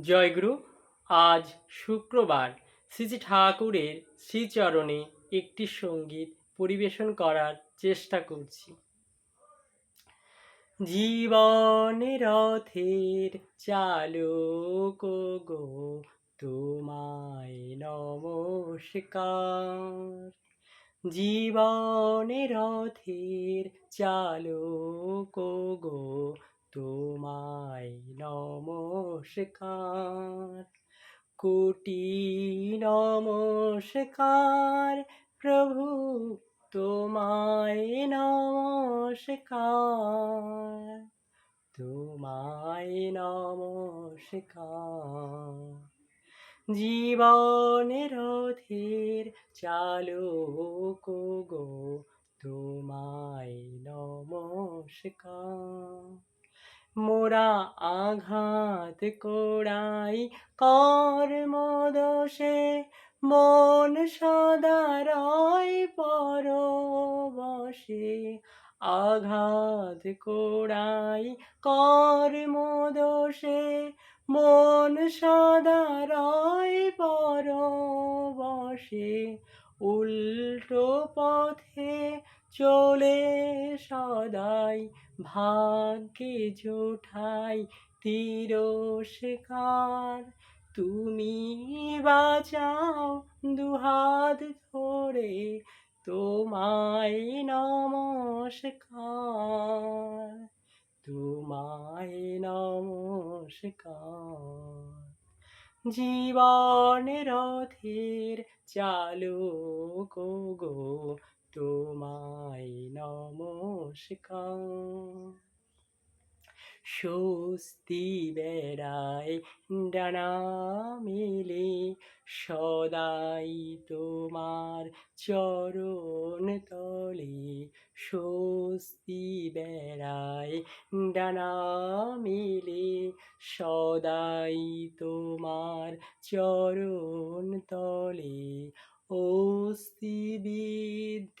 জয়গুরু, আজ শুক্রবার। শ্রী শ্রী ঠাকুরের শ্রীচরণে একটি সংগীত পরিবেশন করার চেষ্টা করছি। জীবন রথের চালক গো, তোমায় নমস্কার। জীবন রথের চালক গো, তোমায় নমস্কার। কোটি নমস্কার প্রভু তোমায় নমস্কার তোমায় নমস্কার। জীবনের রথের চালক গো তোমায় নমস্কার। মোরা আঘাত কোড়াই কর্ম দোষে। মন সদারয় পরবশে। আঘাত কোড়াই কর্ম দোষে। মন সদারয় পরবশে। উল্টো পথে চলে সদাই ভাগ্যে জোঠাই তিরস্কার। তুমি বাঁচাও দুহাত ধরে, তোমায় নমস্কার তোমায় নমস্কার। জীবন রথের চালক গো, তোমায় নমস্কার। স্বস্তি বেড়ায় ডানা মেলে, সদাই তোমার চরণ তলে। স্বস্তি বেড়ায় ডানা মেলে, সদাই তোমার চরণ তলে। অস্তি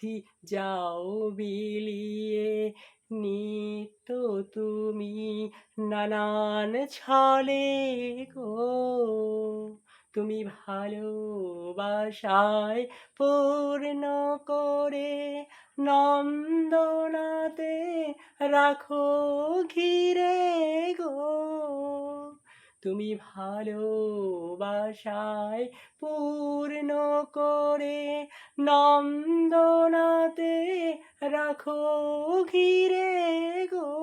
বৃদ্ধি যাও বিলিয়ে, নিত্য তুমি নানান ছলে গো। তুমি ভালোবাসায় পূর্ণ করে নন্দনাতে রাখো ঘিরে তুমি ভালোবাসায় পূর্ণ করে নন্দনাতে রাখো ঘিরে গো।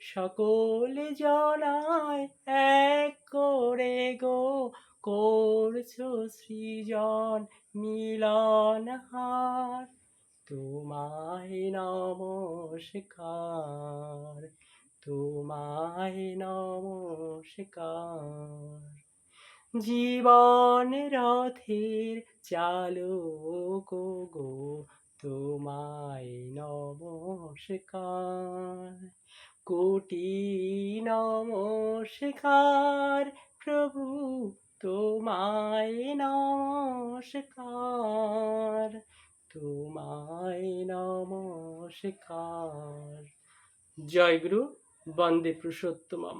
সকল জনায় এক করে গো করছ সৃজন মিলন হার। তোমায় নমস্কার। তোমায় নমস্কার। জীবন রথের চালক গো, তোমায় নমস্কার। কোটি নমস্কার, প্রভু, তোমায় নমস্কার। তোমায় নমস্কার। জয় গুরু। বন্দে পুরুষোত্তমম।